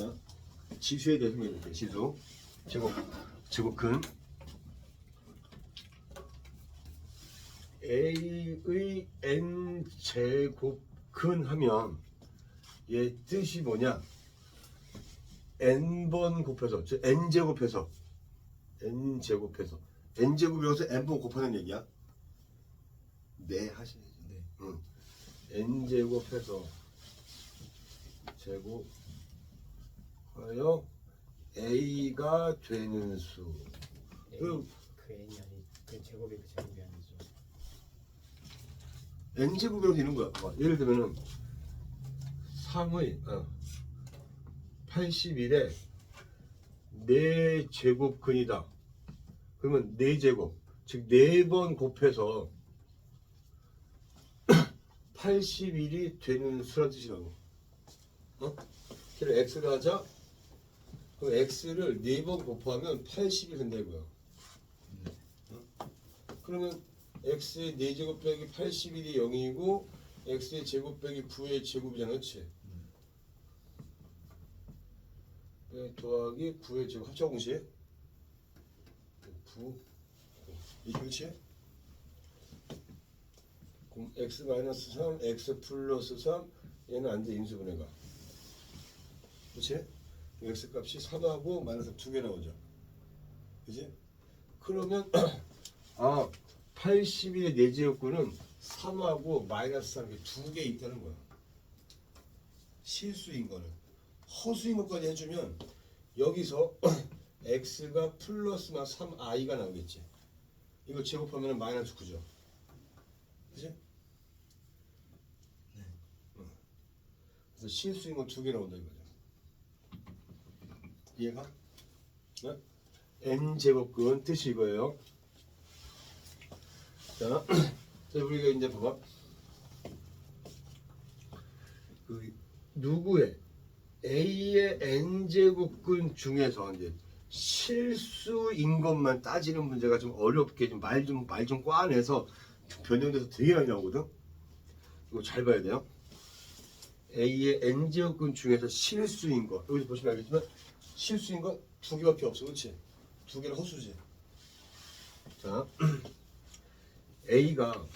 자, 지수에 대해서 설명해볼게요. 지수. 제곱, 제곱근. A의 n 제곱근 하면 얘 뜻이 뭐냐? n번 곱해서, 즉 n 제곱해서, n 제곱해서, n 제곱이어서 n번 곱하는 얘기야. 네 하셔야죠. 네. 응. n 제곱해서 제곱 하여 a가 되는 수. A, 그- 그 n이 아니 그 제곱이 그 제곱이 아니죠. n 제곱이라고 되는 거야. 봐. 예를 들면은 3의 어, 81에 4 제곱근이다. 그러면 4 제곱, 즉 4번 곱해서 81이 되는 수란 뜻이라고. 어? 그래 x를 하자. 그럼 x를 4번 곱하면 80이 된다고요. 어? 그러면 x의 4제곱 빼기 81이 0이고 x의 제곱 빼기 9의 제곱이잖아 그렇지? 네, 더하기 9의 제곱 합차 공식 9 이게 그렇지? 그럼 x 마이너스 3 x 플러스 3 얘는 안돼 인수분해가 그렇지? X 값이 3하고 마이너스 2개 나오죠 그지? 그러면 아 81의 4제곱근은 3하고 마이너스 3이 두 개 있다는 거야. 실수인 거는. 허수인 것까지 해주면 여기서 x가 플러스나 3i가 나오겠지. 이거 제곱하면 마이너스 9죠. 그지? 네. 그래서 실수인 거두개 나온다 이거죠. 이해가? 네? n 제곱근 뜻이 이거예요. 자, 자 우리가 이제 봐봐. 그 누구의 A의 n 제곱근 중에서 이제 실수인 것만 따지는 문제가 좀 어렵게 좀 말 좀 말 좀 꽈내서 변형돼서 되게 많이 나오거든. 이거 잘 봐야 돼요. A의 n 제곱근 중에서 실수인 거 여기서 보시면 알겠지만 실수인 거두 개밖에 없어, 그렇지? 두 개는 허수지. 자. A가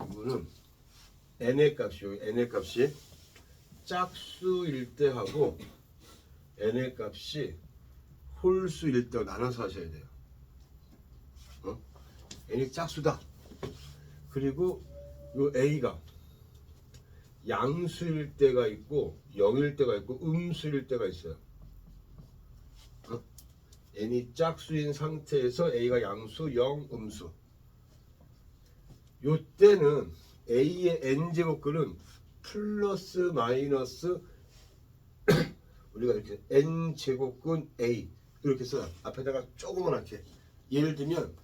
이거는 n의 값이요. n의 값이 짝수일 때 하고 n의 값이 홀수일 때 나눠서 하셔야 돼요. 어? n이 짝수다. 그리고 요 a가 양수일 때가 있고 0일 때가 있고 음수일 때가 있어요. n이 짝수인 상태에서 a가 양수 0 음수. 요때는 a의 n 제곱근은 플러스 마이너스 우리가 이렇게 n 제곱근 a 이렇게 써요 앞에다가 조그만하게. 예를 들면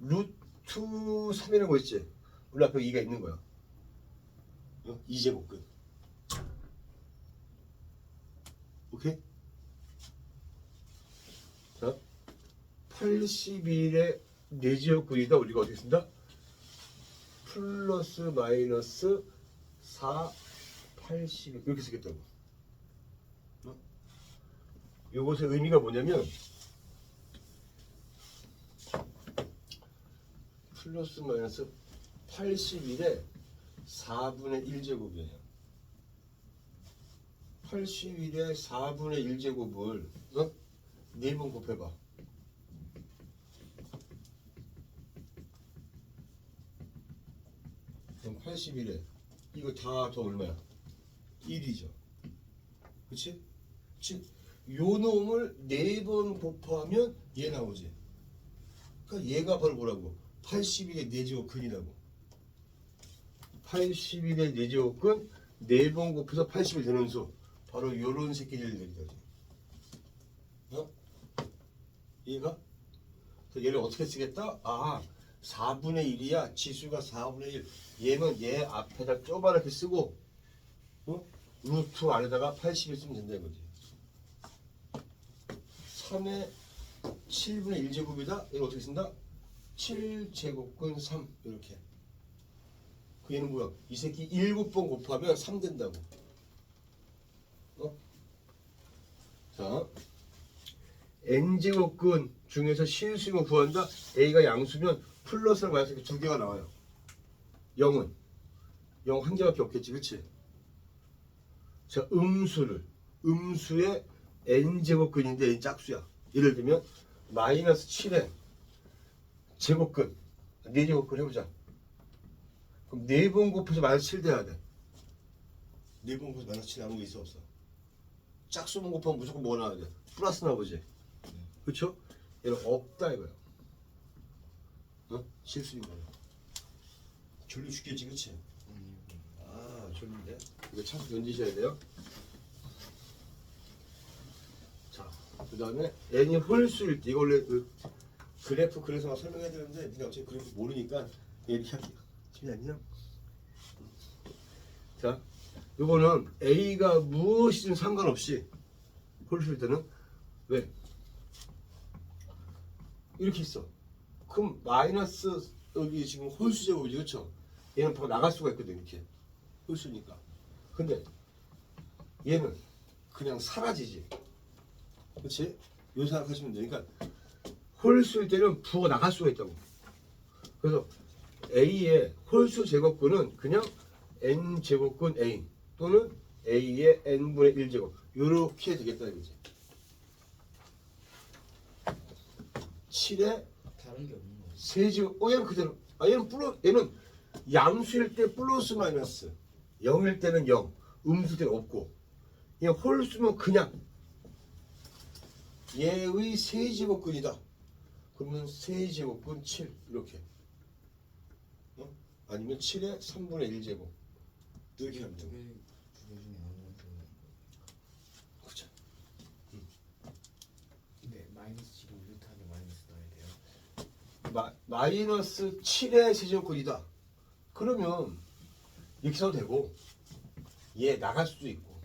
루트 3이라는 거 있지? 우리 앞에 2가 있는 거야 어? 2제곱근 오케이? 자, 81의 4제곱근이다. 우리가 어떻게 쓴다? 플러스 마이너스 4, 80 이렇게 쓰겠다고. 어? 요것의 의미가 뭐냐면 플러스 마이너스 81의 4분의 1제곱이에요. 81의 4분의 1제곱을 어? 네번 곱해봐. 그럼 81에 이거 다 더 얼마야? 1이죠. 그치? 즉, 요 놈을 네번 곱하면 얘 나오지. 그러니까 얘가 바로 뭐라고? 81의 4제곱 근이라고. 81의 4제곱 근, 네번 곱해서 80이 되는 수. 바로 요런 거지. 어? 이해가? 얘를 어떻게 쓰겠다? 아, 4분의 1이야. 지수가 4분의 1. 얘는 얘 앞에다 쪼바랗게 쓰고, 어? 루트 안에다가 80을 쓰면 된다 이거지. 3의 7분의 1제곱이다. 이거 어떻게 쓴다? 7제곱근 3. 이렇게. 그 얘는 뭐야? 이 새끼 일곱 번 곱하면 3 된다고. 어? 자, n제곱근 중에서 실수임을 구한다. a가 양수면 플러스랑 마이너스 두 개가 나와요. 0은 0 한 개밖에 없겠지, 그치? 자, 음수를 음수의 n제곱근인데 n 짝수야. 예를 들면 마이너스 7의 제곱근 4제곱근 해보자. 그럼 4번 곱해서 마이너스 7 돼야 돼. 4번 곱해서 마이너스 7 아무 게 있어 없어? 짝수만 곱하면 무조건 뭐가 나와야 돼? 플러스 나오지. 그쵸? 얘는 없다 이거야. 어? 실수인 거야. 졸리 죽겠지, 그치? 아, 졸린데? 이거 참 견디셔야 돼요. 자, 그 다음에 n이 홀수일 때, 이거 원래 그 그래프 그래서 막 설명해야 되는데, 니가 어차피 그래프 모르니까 이렇게 할게 요. 지금 자, 요거는 a가 무엇이든 상관없이 때는 왜? 이렇게 있어. 그럼 마이너스 여기 지금 홀수 제곱이지, 그렇죠? 얘는 더 나갈 수가 있거든 이렇게 홀수니까. 근데 얘는 그냥 사라지지. 그렇지? 요 생각하시면 돼. 그러니까 홀수일 때는 부가 나갈 수가 있다고. 그래서 A의 홀수 제곱근은 그냥 n 제곱근 A 또는 A의 n분의 1 제곱 요렇게 되겠다 이거지. 7의 다른 게 없는 거지. 세제곱 어 얘는 그대로 아 얘는 플러 얘는 양수일 때 플러스 마이너스 0일 때는 0 음수 때는 없고 얘 홀수면 그냥 얘의 세제곱근이다 그러면 세제곱근 7 이렇게 어? 아니면 7의 3분의 1제곱. 이렇게 하면 없는 그죠. 근데 마이너스 지금 루트하게 마이너스 넣어야 돼요. 마, 마이너스 7의 세제곱근이다. 그러면 이렇게 써도 되고 얘 나갈 수도 있고.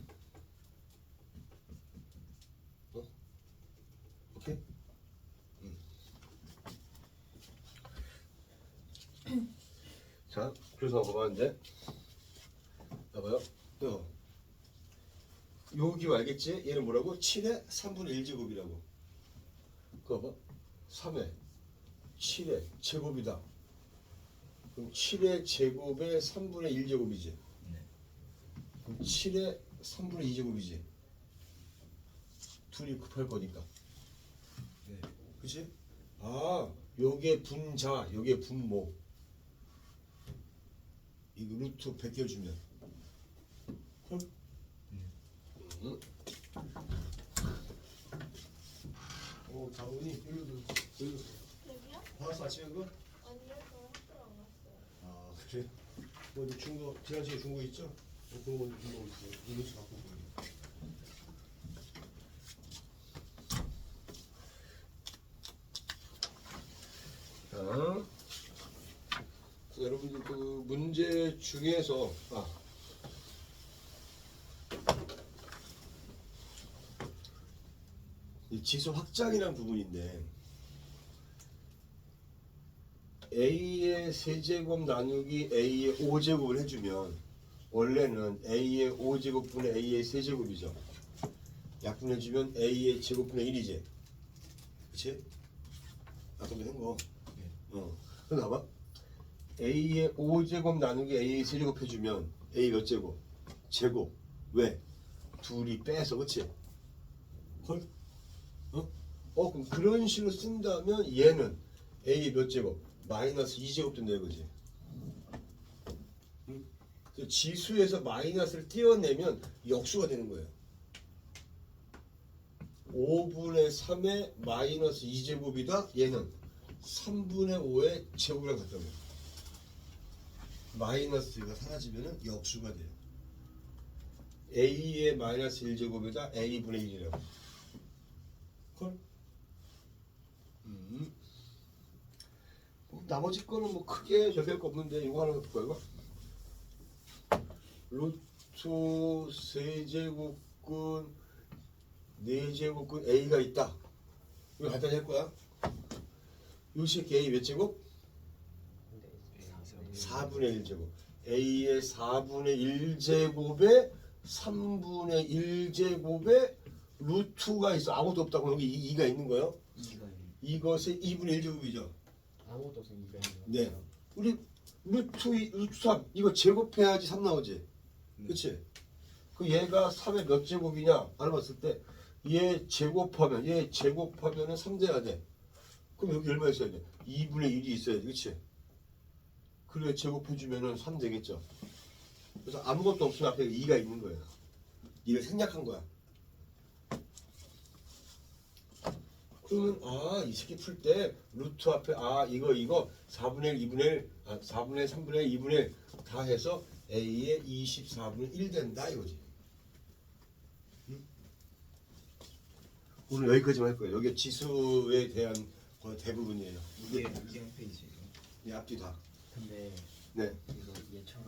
어? 오케이? 자 그래서 봐봐 이제 봐봐요 또 여기 알겠지? 얘는 뭐라고? 7의 3분의 1제곱이라고 그거 봐 3의 7의 제곱이다 그럼 7의 제곱의 3분의 1제곱이지 네. 그럼 7의 3분의 2제곱이지 둘이 급할 거니까 네. 그치? 아 요게 분자 요게 분모 이거 루트 베껴주면 헐? 응? 오 다운이 일로도 일로도 여기요? 나왔어 아침에 그거? 아니요, 저 학교 안 갔어요. 아 그래? 뭐 이제 중고 지난 시간에 중고 있죠? 어, 그런 거 중고 있어요 이것도 갖고 오고 자, 여러분들 그 문제 중에서 아 이 지수 확장이라는 부분인데 a의 세제곱 나누기 a의 5제곱을 해주면 원래는 a의 5제곱분의 a의 세제곱이죠. 약분해주면 a의 제곱분의 1이지. 그치? 아까도 한 거. 어. 그럼 나봐. A의 5제곱 나누기 a의 세제곱 해주면 a 몇 제곱? 제곱. 왜? 둘이 빼서 그치? 헐? 어? 어 그럼 그런 식으로 쓴다면 얘는 a 몇 제곱? 마이너스 2제곱 된다 이거지. 지수에서 마이너스를 띄어내면 역수가 되는 거예요. 5분의 3의 마이너스 2제곱이다. 얘는 3분의 5의 제곱이랑 같다고. 마이너스 가 사라지면 역수가 돼요. a의 마이너스 1제곱이다. a분의 1이라고. 콜? 음. 뭐 나머지 거는 뭐 크게 저될 거 없는데 이거 하나 볼까 이거? 루트 세제곱근 네제곱근 a가 있다. 이거 간단히 할 거야. 요 새끼 a 몇 제곱? 근데 4분의 1제곱. A의 4분의 1제곱에 3분의 1제곱에 루트가 있어. 아무것도 없다고 여기 2가 있는 거예요? 2가 이것의 2분의 1제곱이죠. 아무것도 없으면 2가 있는 네. 거예요. 우리 루트 이- 루트 3 이거 제곱해야지 3 나오지. 네. 그치? 그 얘가 3의 몇 제곱이냐? 알아봤을 때 얘 제곱하면 얘 제곱하면 은 3 돼야 돼. 그럼 여기 얼마 있어야 돼? 2분의 1이 있어야지 그치 그래 제곱해주면은 3 되겠죠. 그래서 아무것도 없으면 앞에 2가 있는 거예요. 이를 생략한 거야. 그러면 아 이 새끼 풀 때 루트 앞에 아 이거 이거 4분의 1 2분의 1 아, 4분의 1 3분의 1 2분의 1 다 해서 A의 24분의 1 된다 이거지. 응? 오늘 여기까지만 할 거예요. 여기 지수에 대한 거의 대부분이에요. 이게 이게 한 페이지예요. 이 앞뒤 다 근데 네. 이거 얘처럼